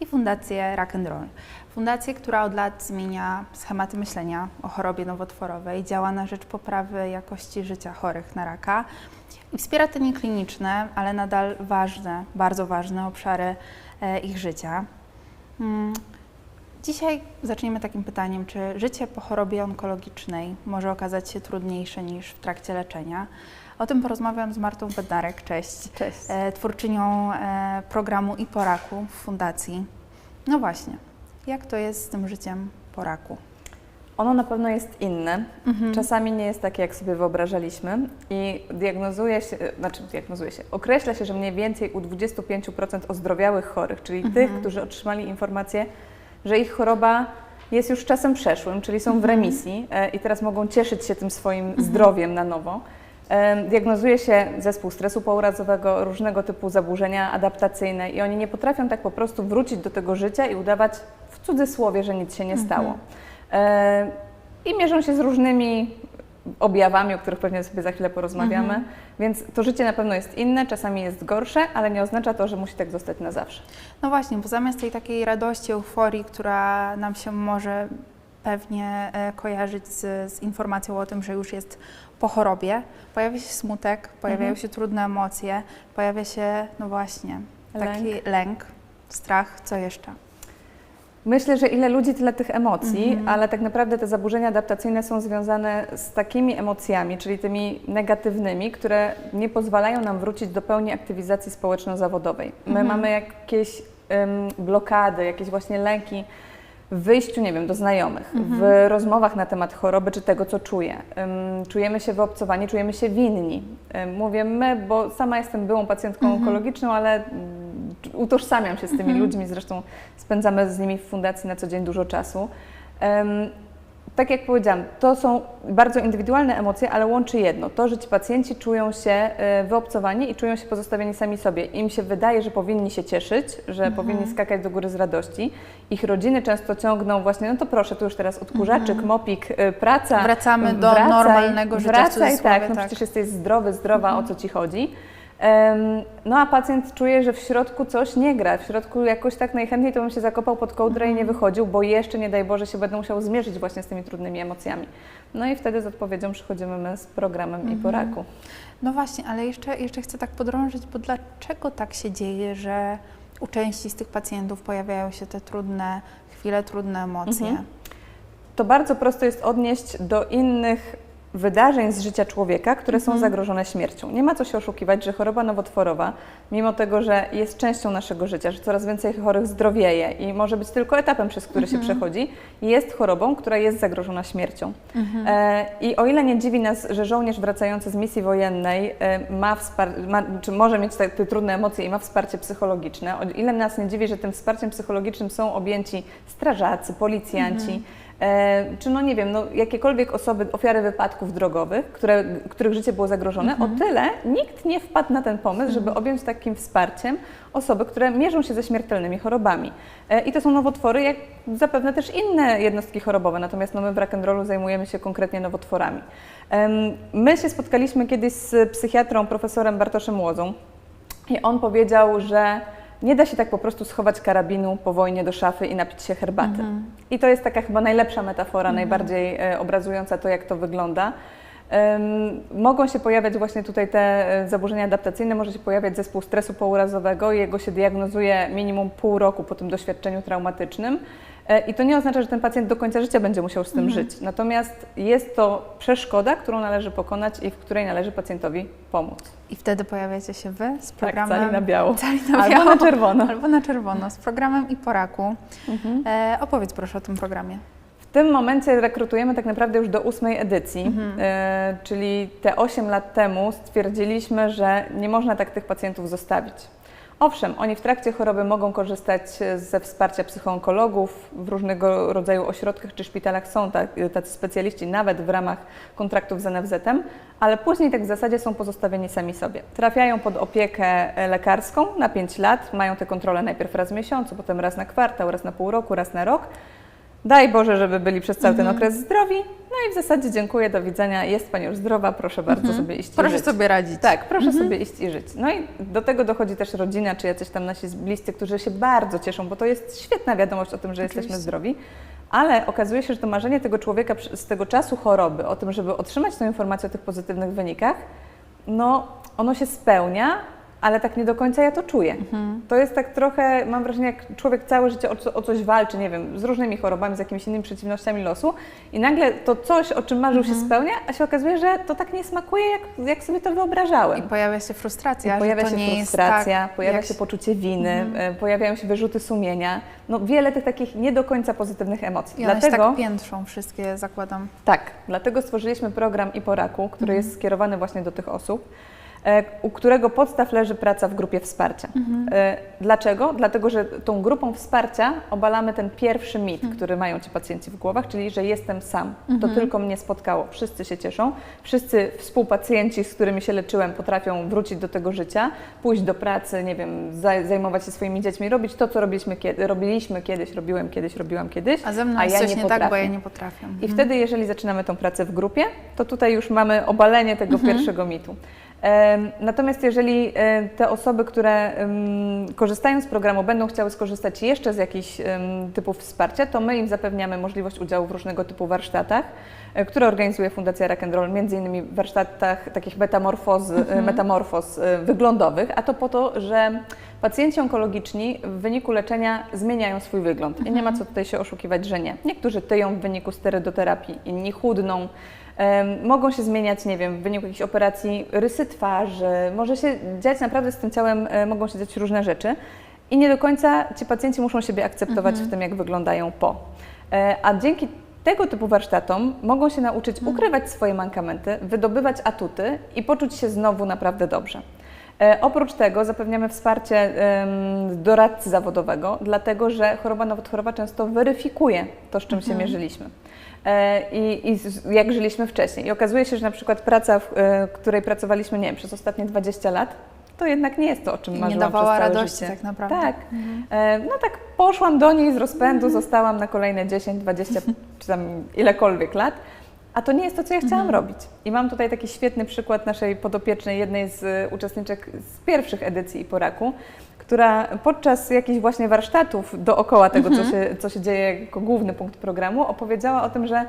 i Fundację Rock and Roll. Fundację, która od lat zmienia schematy myślenia o chorobie nowotworowej, działa na rzecz poprawy jakości życia chorych na raka i wspiera te niekliniczne, ale nadal ważne, bardzo ważne obszary e, ich życia. Mm. Dzisiaj zaczniemy takim pytaniem, czy życie po chorobie onkologicznej może okazać się trudniejsze niż w trakcie leczenia? O tym porozmawiam z Martą Bednarek, cześć, Cześć. e, twórczynią e, programu i po raku w Fundacji. No właśnie, jak to jest z tym życiem po raku? Ono na pewno jest inne. Mhm. Czasami nie jest takie, jak sobie wyobrażaliśmy i diagnozuje się, znaczy diagnozuje się, określa się, że mniej więcej u 25% ozdrowiałych chorych, czyli Mhm. tych, którzy otrzymali informację, że ich choroba jest już czasem przeszłym, czyli są w Mhm. remisji e, i teraz mogą cieszyć się tym swoim zdrowiem na nowo. Diagnozuje się zespół stresu pourazowego, różnego typu zaburzenia adaptacyjne i oni nie potrafią tak po prostu wrócić do tego życia i udawać w cudzysłowie, że nic się nie stało. E, I mierzą się z różnymi objawami, o których pewnie sobie za chwilę porozmawiamy. Więc to życie na pewno jest inne, czasami jest gorsze, ale nie oznacza to, że musi tak zostać na zawsze. No właśnie, bo zamiast tej takiej radości, euforii, która nam się może pewnie e, kojarzyć z, z informacją o tym, że już jest po chorobie, pojawia się smutek, pojawiają Mhm. się trudne emocje, pojawia się, no właśnie, taki Lęk. lęk, strach, co jeszcze? Myślę, że ile ludzi, tyle tych emocji, Mhm. ale tak naprawdę te zaburzenia adaptacyjne są związane z takimi emocjami, czyli tymi negatywnymi, które nie pozwalają nam wrócić do pełni aktywizacji społeczno-zawodowej. My Mhm. mamy jakieś em, blokady, jakieś właśnie lęki w wyjściu, nie wiem, do znajomych, Mhm. w rozmowach na temat choroby czy tego, co czuję. Em, czujemy się wyobcowani, czujemy się winni. Mówię my, bo sama jestem byłą pacjentką Mhm. onkologiczną, ale mm, utożsamiam się z tymi Mhm. ludźmi, zresztą spędzamy z nimi w fundacji na co dzień dużo czasu. Tak jak powiedziałam, to są bardzo indywidualne emocje, ale łączy jedno. To, że ci pacjenci czują się e, wyobcowani i czują się pozostawieni sami sobie. Im się wydaje, że powinni się cieszyć, że Mhm. powinni skakać do góry z radości. Ich rodziny często ciągną właśnie, no to proszę, tu już teraz odkurzaczyk, mopik, e, praca. Wracamy do wracaj, normalnego życia Wracaj, tak, no tak. przecież jesteś zdrowy, zdrowa, o co ci chodzi. No a pacjent czuje, że w środku coś nie gra, w środku jakoś tak najchętniej to bym się zakopał pod kołdrę i nie wychodził, bo jeszcze nie daj Boże się będę musiał zmierzyć właśnie z tymi trudnymi emocjami. No i wtedy z odpowiedzią przychodzimy my z programem i po raku. No właśnie, ale jeszcze, jeszcze chcę tak podrążyć, bo dlaczego tak się dzieje, że u części z tych pacjentów pojawiają się te trudne chwile, trudne emocje? Mhm. To bardzo prosto jest odnieść do innych wydarzeń z życia człowieka, które są Mhm. zagrożone śmiercią. Nie ma co się oszukiwać, że choroba nowotworowa, mimo tego, że jest częścią naszego życia, że coraz więcej chorych zdrowieje i może być tylko etapem, przez który Mhm. się przechodzi, jest chorobą, która jest zagrożona śmiercią. Mhm. E, I o ile nie dziwi nas, że żołnierz wracający z misji wojennej e, ma ma, czy może mieć te, te trudne emocje i ma wsparcie psychologiczne, o ile nas nie dziwi, że tym wsparciem psychologicznym są objęci strażacy, policjanci, czy no nie wiem, no jakiekolwiek osoby, ofiary wypadków drogowych, które, których życie było zagrożone, o tyle nikt nie wpadł na ten pomysł, żeby objąć takim wsparciem osoby, które mierzą się ze śmiertelnymi chorobami. E, I to są nowotwory, jak zapewne też inne jednostki chorobowe, natomiast no my w rock'n'rollu zajmujemy się konkretnie nowotworami. My się spotkaliśmy kiedyś z psychiatrą, profesorem Bartoszem Łozą i on powiedział, że nie da się tak po prostu schować karabinu po wojnie do szafy i napić się herbaty. I to jest taka chyba najlepsza metafora, najbardziej e, obrazująca to, jak to wygląda. Mogą się pojawiać właśnie tutaj te e, zaburzenia adaptacyjne, może się pojawiać zespół stresu pourazowego, jego się diagnozuje minimum pół roku po tym doświadczeniu traumatycznym. E, I to nie oznacza, że ten pacjent do końca życia będzie musiał z tym żyć. Natomiast jest to przeszkoda, którą należy pokonać i w której należy pacjentowi pomóc. I wtedy pojawiacie się Wy z Tak, programem... cali na biało. Cali na Albo biało. na czerwono. Albo na czerwono, z programem i po raku. E, opowiedz proszę o tym programie. W tym momencie rekrutujemy tak naprawdę już do ósmej edycji, Mhm. e, czyli te 8 lat temu stwierdziliśmy, że nie można tak tych pacjentów zostawić. Owszem, oni w trakcie choroby mogą korzystać ze wsparcia psychoonkologów, w różnego rodzaju ośrodkach czy szpitalach są tak, tacy specjaliści, nawet w ramach kontraktów z NFZ-em, ale później tak w zasadzie są pozostawieni sami sobie. Trafiają pod opiekę e, lekarską na 5 lat, mają te kontrole najpierw raz w miesiącu, potem raz na kwartał, raz na pół roku, raz na rok. Daj Boże, żeby byli przez cały ten Mhm. okres zdrowi. No i w zasadzie dziękuję, do widzenia, jest Pani już zdrowa, proszę bardzo sobie iść i Proszę żyć. sobie radzić. Tak, proszę sobie iść i żyć. No i do tego dochodzi też rodzina, czy jacyś tam nasi bliscy, którzy się bardzo cieszą, bo to jest świetna wiadomość o tym, że jesteśmy Oczywiście. zdrowi. Ale okazuje się, że to marzenie tego człowieka przy- z tego czasu choroby, o tym, żeby otrzymać tę informację o tych pozytywnych wynikach, no ono się spełnia, ale tak nie do końca ja to czuję. To jest tak trochę, mam wrażenie, jak człowiek całe życie o, co, o coś walczy, nie wiem, z różnymi chorobami, z jakimiś innymi przeciwnościami losu i nagle to coś, o czym marzył się spełnia, a się okazuje, że to tak nie smakuje, jak, jak sobie to wyobrażałem. I pojawia się frustracja, I pojawia się frustracja, tak, pojawia jak się poczucie winy, e, pojawiają się wyrzuty sumienia. No wiele tych takich nie do końca pozytywnych emocji. I one Dlatego się tak piętrzą wszystkie, zakładam. tak, dlatego stworzyliśmy program i po raku, który Mhm. jest skierowany właśnie do tych osób, u którego podstaw leży praca w grupie wsparcia. Mhm. E, Dlaczego? Dlatego, że tą grupą wsparcia obalamy ten pierwszy mit, Mhm. który mają ci pacjenci w głowach, czyli że jestem sam. To Mhm. tylko mnie spotkało. Wszyscy się cieszą. Wszyscy współpacjenci, z którymi się leczyłem, potrafią wrócić do tego życia, pójść do pracy, nie wiem, zaj- zajmować się swoimi dziećmi, robić to, co robiliśmy, kiedy, robiliśmy kiedyś, robiłem kiedyś, robiłam kiedyś. A ze mną a ja coś nie nie, tak, bo ja nie potrafię. I wtedy, jeżeli zaczynamy tą pracę w grupie, to tutaj już mamy obalenie tego Mhm. pierwszego mitu. Natomiast jeżeli e, te osoby, które korzystają z programu, będą chciały skorzystać jeszcze z jakichś typów wsparcia, to my im zapewniamy możliwość udziału w różnego typu warsztatach, e, które organizuje Fundacja Rock and Roll, między innymi w warsztatach takich metamorfoz, e, metamorfoz e, wyglądowych, a to po to, że pacjenci onkologiczni w wyniku leczenia zmieniają swój wygląd. I nie ma co tutaj się oszukiwać, że nie. Niektórzy tyją w wyniku sterydoterapii, inni chudną, mogą się zmieniać, nie wiem, w wyniku jakichś operacji rysy twarzy, może się dziać naprawdę z tym ciałem, e, mogą się dziać różne rzeczy i nie do końca ci pacjenci muszą siebie akceptować w tym, jak wyglądają po. E, A dzięki tego typu warsztatom mogą się nauczyć ukrywać swoje mankamenty, wydobywać atuty i poczuć się znowu naprawdę dobrze. E, Oprócz tego zapewniamy wsparcie doradcy zawodowego, dlatego że choroba nowotworowa często weryfikuje to, z czym się mierzyliśmy. E, I, I jak żyliśmy wcześniej. I okazuje się, że na przykład praca, w e, której pracowaliśmy, nie wiem, przez ostatnie 20 lat, to jednak nie jest to, o czym I nie marzyłam dawała przez całe radości życie. tak naprawdę. Tak. E, No tak poszłam do niej z rozpędu, zostałam na kolejne 10, 20 czy tam ilekolwiek lat. A to nie jest to, co ja chciałam robić. I mam tutaj taki świetny przykład naszej podopiecznej, jednej z e, uczestniczek z pierwszych edycji Poraku, która podczas jakichś właśnie warsztatów dookoła tego, co, się, co się dzieje jako główny punkt programu, opowiedziała o tym, że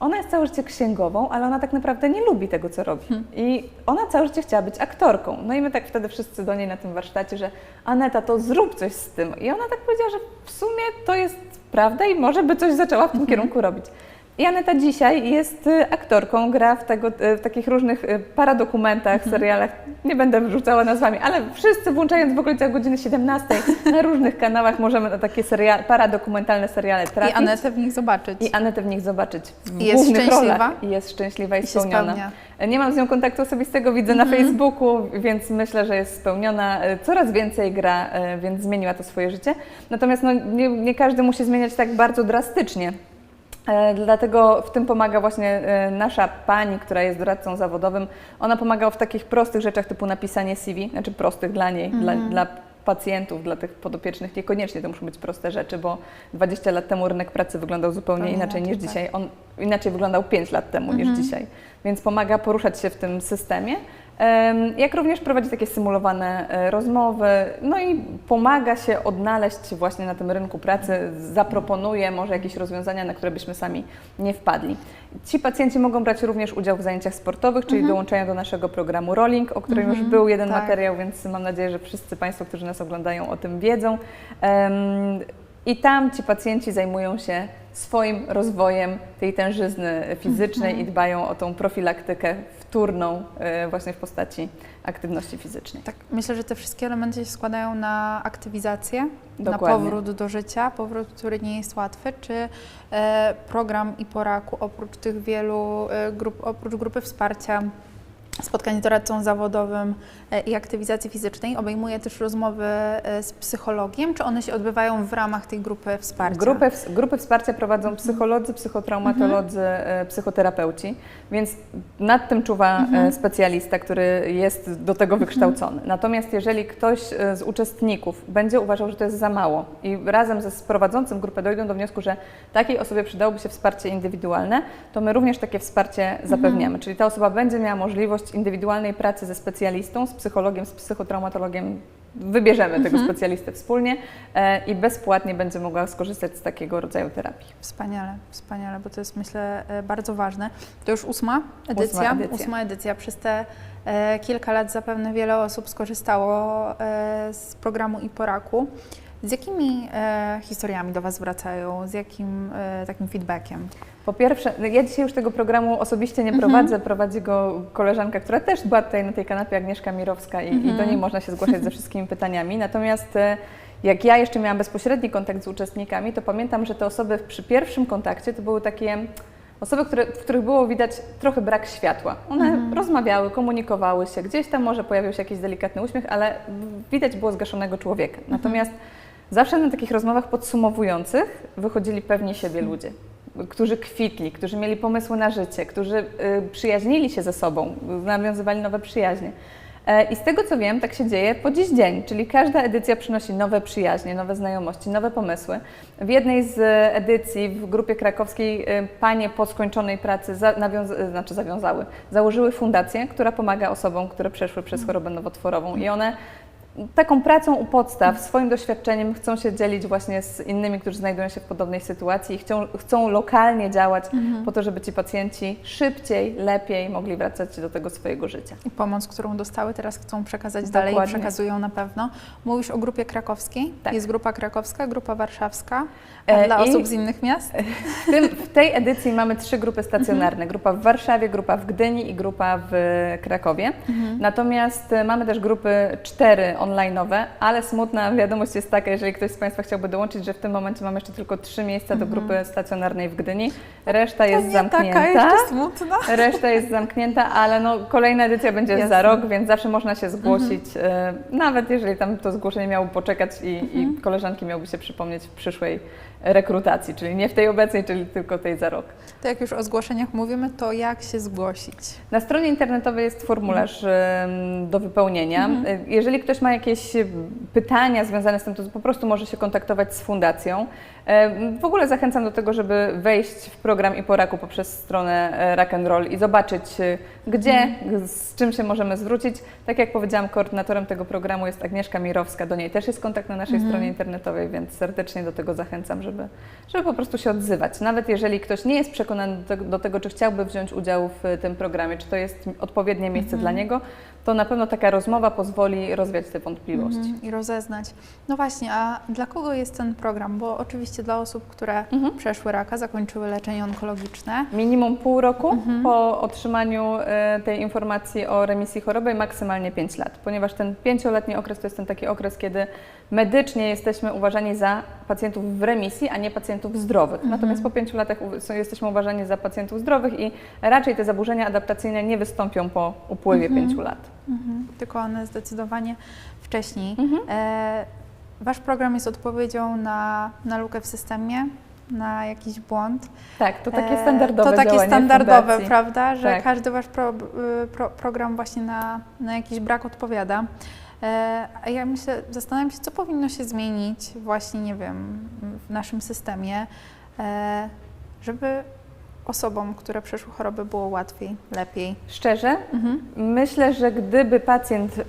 ona jest całe życie księgową, ale ona tak naprawdę nie lubi tego, co robi. I ona całe życie chciała być aktorką. No i my tak wtedy wszyscy do niej na tym warsztacie, że Aneta, to zrób coś z tym. I ona tak powiedziała, że w sumie to jest prawda i może by coś zaczęła w tym kierunku robić. I Aneta dzisiaj jest y, aktorką, gra w, tego, y, w takich różnych y, paradokumentach, serialach. Nie będę wrzucała nazwami, ale wszyscy włączając w okolicach godziny 17 na różnych kanałach możemy na takie serial, paradokumentalne seriale I trafić. Anetę w nich zobaczyć. I Anetę w nich zobaczyć w I jest szczęśliwa? rolach. I jest szczęśliwa i, I spełniona. Nie mam z nią kontaktu osobistego, widzę na Facebooku, więc myślę, że jest spełniona. Coraz więcej gra, więc zmieniła to swoje życie. Natomiast no, nie, nie każdy musi zmieniać tak bardzo drastycznie. E, Dlatego w tym pomaga właśnie e, nasza pani, która jest doradcą zawodowym. Ona pomaga w takich prostych rzeczach typu napisanie CV, znaczy prostych dla niej, dla, dla pacjentów, dla tych podopiecznych. Niekoniecznie to muszą być proste rzeczy, bo 20 lat temu rynek pracy wyglądał zupełnie inaczej niż tak. dzisiaj. On inaczej wyglądał 5 lat temu niż dzisiaj, więc pomaga poruszać się w tym systemie. Jak również prowadzi takie symulowane e, rozmowy, no i pomaga się odnaleźć właśnie na tym rynku pracy, zaproponuje może jakieś rozwiązania, na które byśmy sami nie wpadli. Ci pacjenci mogą brać również udział w zajęciach sportowych, czyli dołączają do naszego programu Rolling, o którym już był jeden tak. materiał, więc mam nadzieję, że wszyscy Państwo, którzy nas oglądają, o tym wiedzą. I tam ci pacjenci zajmują się swoim rozwojem tej tężyzny fizycznej i dbają o tą profilaktykę wtórną e, właśnie w postaci aktywności fizycznej. Tak, myślę, że te wszystkie elementy się składają na aktywizację, Dokładnie. na powrót do życia, powrót, który nie jest łatwy. Czy e, program i poraku oprócz tych wielu e, grup, oprócz grupy wsparcia spotkań z doradcą zawodowym e, i aktywizacji fizycznej. Obejmuje też rozmowy e, z psychologiem, czy one się odbywają w ramach tej grupy wsparcia? Grupy, ws- grupy wsparcia prowadzą psycholodzy, psychotraumatolodzy, e, psychoterapeuci, więc nad tym czuwa e, specjalista, który jest do tego wykształcony. Natomiast jeżeli ktoś z uczestników będzie uważał, że to jest za mało i razem ze prowadzącym grupę dojdą do wniosku, że takiej osobie przydałoby się wsparcie indywidualne, to my również takie wsparcie zapewniamy. Czyli ta osoba będzie miała możliwość indywidualnej pracy ze specjalistą, z psychologiem, z psychotraumatologiem. Wybierzemy tego specjalistę wspólnie e, i bezpłatnie będzie mogła skorzystać z takiego rodzaju terapii. Wspaniale, wspaniale, bo to jest myślę e, bardzo ważne. To już ósma edycja. edycja. Ósma edycja. Przez te e, kilka lat zapewne wiele osób skorzystało z programu i poraku. Z jakimi e, historiami do Was wracają? Z jakim e, takim feedbackiem? Po pierwsze, ja dzisiaj już tego programu osobiście nie prowadzę, prowadzi go koleżanka, która też była tutaj na tej kanapie, Agnieszka Mirowska i, i do niej można się zgłaszać ze wszystkimi pytaniami. Natomiast e, jak ja jeszcze miałam bezpośredni kontakt z uczestnikami, to pamiętam, że te osoby przy pierwszym kontakcie to były takie osoby, które, w których było widać trochę brak światła. One rozmawiały, komunikowały się, gdzieś tam może pojawił się jakiś delikatny uśmiech, ale widać było zgaszonego człowieka. Natomiast zawsze na takich rozmowach podsumowujących wychodzili pewni siebie ludzie którzy kwitli, którzy mieli pomysły na życie, którzy y, przyjaźnili się ze sobą, nawiązywali nowe przyjaźnie. E, I z tego co wiem, tak się dzieje po dziś dzień, czyli każda edycja przynosi nowe przyjaźnie, nowe znajomości, nowe pomysły. W jednej z edycji w grupie krakowskiej y, panie po skończonej pracy y, znaczy zawiązały, założyły fundację, która pomaga osobom, które przeszły przez chorobę nowotworową i one taką pracą u podstaw, swoim doświadczeniem chcą się dzielić właśnie z innymi, którzy znajdują się w podobnej sytuacji i chcą, chcą lokalnie działać po to, żeby ci pacjenci szybciej, lepiej mogli wracać do tego swojego życia. I pomoc, którą dostały, teraz chcą przekazać dalej i Dokładnie. przekazują na pewno. Mówisz o grupie krakowskiej. Tak. Jest grupa krakowska, grupa warszawska. E, dla osób z innych miast? W, tym, w tej edycji mamy trzy grupy stacjonarne. Grupa w Warszawie, grupa w Gdyni i grupa w Krakowie. Natomiast e, mamy też grupy cztery online'owe, ale smutna wiadomość jest taka, jeżeli ktoś z Państwa chciałby dołączyć, że w tym momencie mamy jeszcze tylko trzy miejsca do grupy stacjonarnej w Gdyni. Reszta jest to nie zamknięta. taka jeszcze smutna. Reszta jest zamknięta, ale no, kolejna edycja będzie Jasne. za rok, więc zawsze można się zgłosić, e, nawet jeżeli tam to zgłoszenie miało poczekać i, i koleżanki miałyby się przypomnieć w przyszłej rekrutacji, czyli nie w tej obecnej, czyli tylko tej za rok. To jak już o zgłoszeniach mówimy, to jak się zgłosić? Na stronie internetowej jest formularz em, do wypełnienia. E, Jeżeli ktoś ma jakieś e, pytania związane z tym, to po prostu może się kontaktować z fundacją. E, W ogóle zachęcam do tego, żeby wejść w program i poraku poprzez stronę e, Rock and Roll i zobaczyć, e, gdzie, z czym się możemy zwrócić. Tak jak powiedziałam, koordynatorem tego programu jest Agnieszka Mirowska. Do niej też jest kontakt na naszej stronie internetowej, więc serdecznie do tego zachęcam, żeby, żeby po prostu się odzywać. Nawet jeżeli ktoś nie jest przekonany do tego, do tego, czy chciałby wziąć udział w tym programie, czy to jest odpowiednie miejsce dla niego, to na pewno taka rozmowa pozwoli rozwiać te wątpliwości. Mhm, I rozeznać. No właśnie, a dla kogo jest ten program? Bo oczywiście dla osób, które przeszły raka, zakończyły leczenie onkologiczne. Minimum pół roku po otrzymaniu e, tej informacji o remisji choroby i maksymalnie 5 lat, ponieważ ten pięcioletni okres to jest ten taki okres, kiedy medycznie jesteśmy uważani za pacjentów w remisji, a nie pacjentów zdrowych. Natomiast po pięciu latach jesteśmy uważani za pacjentów zdrowych i raczej te zaburzenia adaptacyjne nie wystąpią po upływie pięciu lat. Mhm. Tylko one zdecydowanie wcześniej. Mhm. E, wasz program jest odpowiedzią na, na lukę w systemie, na jakiś błąd. Tak, to takie E, standardowe To takie standardowe, fundacji. prawda, że Tak. każdy wasz pro, y, pro, program właśnie na, na jakiś brak odpowiada. E, A ja myślę, zastanawiam się, co powinno się zmienić właśnie, nie wiem, w naszym systemie, e, żeby osobom, które przeszły choroby było łatwiej, lepiej. Szczerze, Mhm. myślę, że gdyby pacjent ym,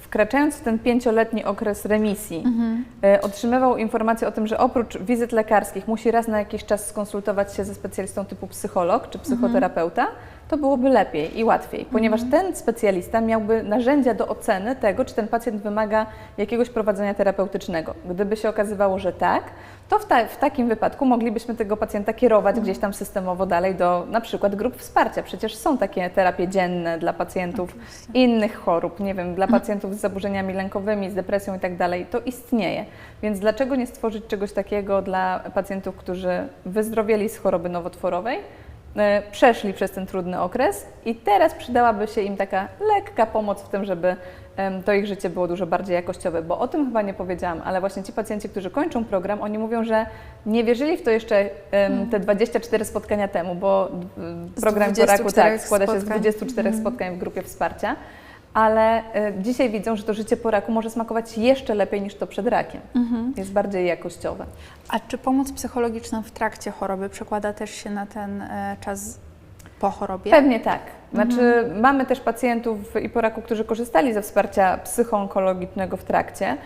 wkraczając w ten pięcioletni okres remisji Mhm. y, otrzymywał informację o tym, że oprócz wizyt lekarskich musi raz na jakiś czas skonsultować się ze specjalistą typu psycholog czy psychoterapeuta, to byłoby lepiej i łatwiej, ponieważ ten specjalista miałby narzędzia do oceny tego, czy ten pacjent wymaga jakiegoś prowadzenia terapeutycznego. Gdyby się okazywało, że tak, to w, ta, w takim wypadku moglibyśmy tego pacjenta kierować gdzieś tam systemowo dalej do na przykład grup wsparcia. Przecież są takie terapie dzienne dla pacjentów innych chorób, nie wiem, dla pacjentów z zaburzeniami lękowymi, z depresją i tak dalej. To istnieje. Więc dlaczego nie stworzyć czegoś takiego dla pacjentów, którzy wyzdrowieli z choroby nowotworowej przeszli przez ten trudny okres i teraz przydałaby się im taka lekka pomoc w tym, żeby to ich życie było dużo bardziej jakościowe, bo o tym chyba nie powiedziałam, ale właśnie ci pacjenci, którzy kończą program, oni mówią, że nie wierzyli w to jeszcze em, te 24 spotkania temu, bo program 24 Boraku tak, składa się z spotkań. 24 spotkań w grupie wsparcia, ale e, dzisiaj widzą, że to życie po raku może smakować jeszcze lepiej niż to przed rakiem. Jest bardziej jakościowe. A czy pomoc psychologiczna w trakcie choroby przekłada też się na ten e, czas po chorobie? Pewnie tak. Znaczy, mamy też pacjentów i po raku, którzy korzystali ze wsparcia psychoonkologicznego w trakcie.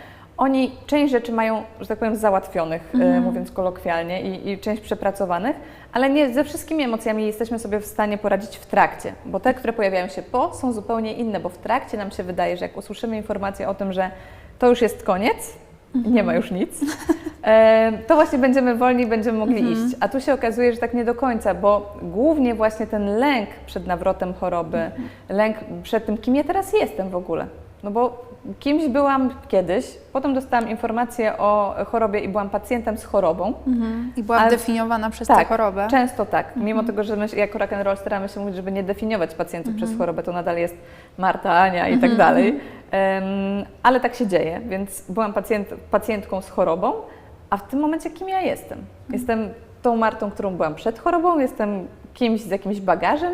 Oni część rzeczy mają, że tak powiem, załatwionych, e, mówiąc kolokwialnie, i, i część przepracowanych, ale nie ze wszystkimi emocjami jesteśmy sobie w stanie poradzić w trakcie, bo te, które pojawiają się po, są zupełnie inne, bo w trakcie nam się wydaje, że jak usłyszymy informację o tym, że to już jest koniec, nie ma już nic, e, to właśnie będziemy wolni, będziemy mogli iść. A tu się okazuje, że tak nie do końca, bo głównie właśnie ten lęk przed nawrotem choroby, lęk przed tym, kim ja teraz jestem w ogóle. No bo kimś byłam kiedyś, potem dostałam informację o chorobie i byłam pacjentem z chorobą. Mhm. I byłam Ale- definiowana przez tę Tak, chorobę. często tak. Mimo tego, że my jako rock and roll staramy się mówić, żeby nie definiować pacjentów przez chorobę, to nadal jest Marta, Ania i tak dalej. Em, ale tak się dzieje, więc byłam pacjent, pacjentką z chorobą, a w tym momencie kim ja jestem? Jestem tą Martą, którą byłam przed chorobą, jestem kimś z jakimś bagażem.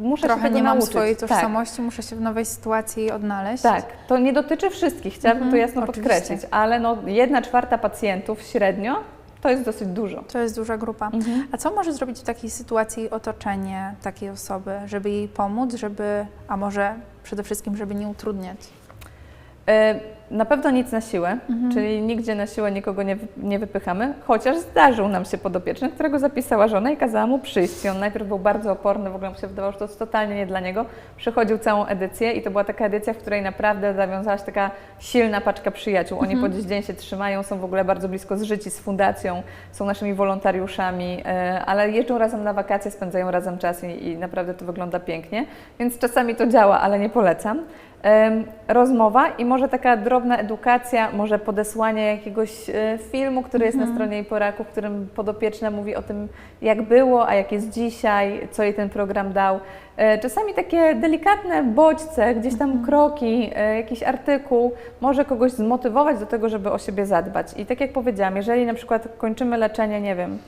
Muszę Trochę się tego nie mam nauczyć. swojej Tak. tożsamości, muszę się w nowej sytuacji odnaleźć. Tak, to nie dotyczy wszystkich, chciałabym to jasno oczywiście. podkreślić, ale no, jedna czwarta pacjentów średnio to jest dosyć dużo. To jest duża grupa. Mhm. A co może zrobić w takiej sytuacji otoczenie takiej osoby, żeby jej pomóc, żeby, a może przede wszystkim, żeby nie utrudniać? E, Na pewno nic na siłę, czyli nigdzie na siłę nikogo nie, nie wypychamy, chociaż zdarzył nam się podopieczny, którego zapisała żona i kazała mu przyjść. I on najpierw był bardzo oporny, w ogóle mu się wydawało, że to jest totalnie nie dla niego. Przechodził całą edycję i to była taka edycja, w której naprawdę zawiązała się taka silna paczka przyjaciół. Oni po dziś dzień się trzymają, są w ogóle bardzo blisko zżyci z fundacją, są naszymi wolontariuszami, e, ale jeżdżą razem na wakacje, spędzają razem czas i, i naprawdę to wygląda pięknie. Więc czasami to działa, ale nie polecam. Rozmowa i może taka drobna edukacja, może podesłanie jakiegoś e, filmu, który jest na stronie jej poraku, w którym podopieczna mówi o tym, jak było, a jak jest dzisiaj, co jej ten program dał. E, Czasami takie delikatne bodźce, gdzieś tam kroki, e, jakiś artykuł może kogoś zmotywować do tego, żeby o siebie zadbać. I tak jak powiedziałam, jeżeli na przykład kończymy leczenie, nie wiem,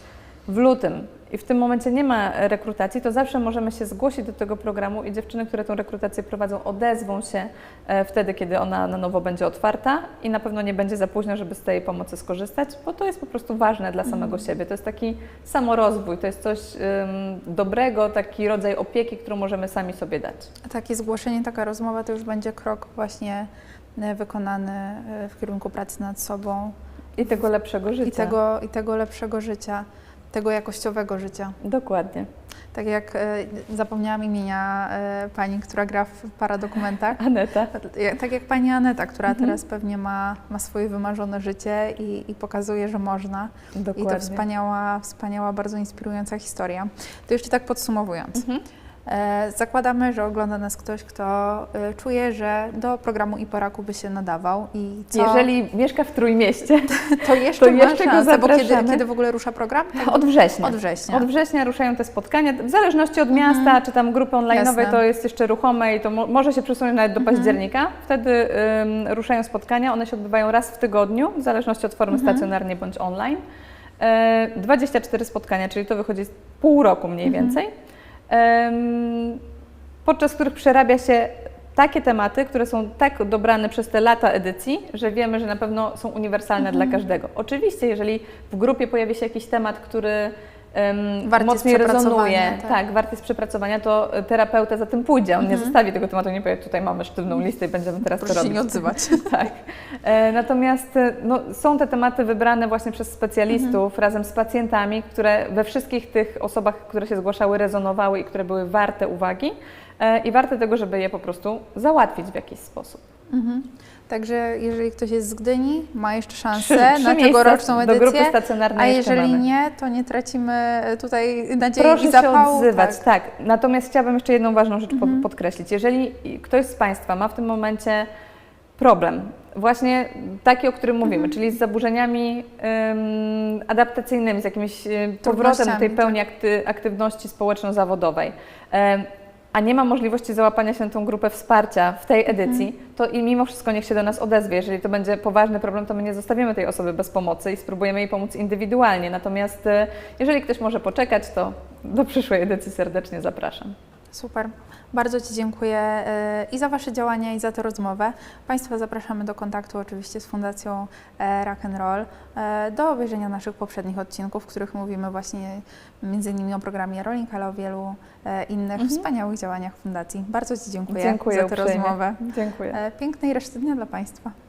w lutym i w tym momencie nie ma rekrutacji, to zawsze możemy się zgłosić do tego programu i dziewczyny, które tą rekrutację prowadzą, odezwą się e, wtedy, kiedy ona na nowo będzie otwarta i na pewno nie będzie za późno, żeby z tej pomocy skorzystać, bo to jest po prostu ważne dla samego siebie. To jest taki samorozwój, to jest coś ym, dobrego, taki rodzaj opieki, którą możemy sami sobie dać. Takie zgłoszenie, taka rozmowa to już będzie krok właśnie e, wykonany e, w kierunku pracy nad sobą I tego lepszego życia. i tego, i tego lepszego życia, tego jakościowego życia. Dokładnie. Tak jak e, zapomniałam imienia e, pani, która gra w paradokumentach. Aneta. Tak jak pani Aneta, która Mhm. teraz pewnie ma, ma swoje wymarzone życie i, i pokazuje, że można. I Dokładnie. to wspaniała, wspaniała, bardzo inspirująca historia. To jeszcze tak podsumowując. Mhm. E, zakładamy, że ogląda nas ktoś, kto e, czuje, że do programu IPORAKU by się nadawał i co, Jeżeli mieszka w Trójmieście, to jeszcze to jeszcze szansę, bo kiedy, kiedy w ogóle rusza program? Tak, od września. Od września. Od września ruszają te spotkania. W zależności od miasta, czy tam grupy online'owej, Jasne. to jest jeszcze ruchome i to mo- może się przesunąć nawet do października. Wtedy ym, ruszają spotkania. One się odbywają raz w tygodniu, w zależności od formy stacjonarnie bądź online. E, 24 spotkania, czyli to wychodzi pół roku mniej więcej. Podczas których przerabia się takie tematy, które są tak dobrane przez te lata edycji, że wiemy, że na pewno są uniwersalne Mhm. dla każdego. Oczywiście, jeżeli w grupie pojawi się jakiś temat, który em, Wart jest mocniej rezonuje, tak. tak. wart jest przepracowania, to terapeuta za tym pójdzie. On nie zostawi tego tematu, nie powie, tutaj mamy sztywną listę i będziemy teraz Proszę to się robić. nie odzywać. tak. E, natomiast e, no, są te tematy wybrane właśnie przez specjalistów razem z pacjentami, które we wszystkich tych osobach, które się zgłaszały, rezonowały i które były warte uwagi e, i warte tego, żeby je po prostu załatwić w jakiś sposób. Mhm. Także jeżeli ktoś jest z Gdyni, ma jeszcze szansę Trzy- na tegoroczną do edycję. grupy stacjonarnej A jeżeli nie, to nie tracimy tutaj nadziei Proszę i się zapału. odzywać, Tak. tak. Natomiast chciałabym jeszcze jedną ważną rzecz Mhm. podkreślić. Jeżeli ktoś z Państwa ma w tym momencie problem Właśnie taki, o którym Mhm. mówimy, czyli z zaburzeniami ym, adaptacyjnymi, z jakimś y, powrotem do tej pełni akty, aktywności społeczno-zawodowej, Em, a nie ma możliwości załapania się na tą grupę wsparcia w tej edycji, Mhm. to i mimo wszystko niech się do nas odezwie. Jeżeli to będzie poważny problem, to my nie zostawimy tej osoby bez pomocy i spróbujemy jej pomóc indywidualnie. Natomiast y, jeżeli ktoś może poczekać, to do przyszłej edycji serdecznie zapraszam. Super. Bardzo Ci dziękuję e, i za Wasze działania, i za tę rozmowę. Państwa zapraszamy do kontaktu oczywiście z Fundacją e, Rock and Roll, e, do obejrzenia naszych poprzednich odcinków, w których mówimy właśnie między innymi o programie Rolling, ale o wielu e, innych wspaniałych działaniach Fundacji. Bardzo Ci dziękuję, Dziękuję za tę uprzejmie. rozmowę. Dziękuję. Pięknej reszty dnia dla Państwa.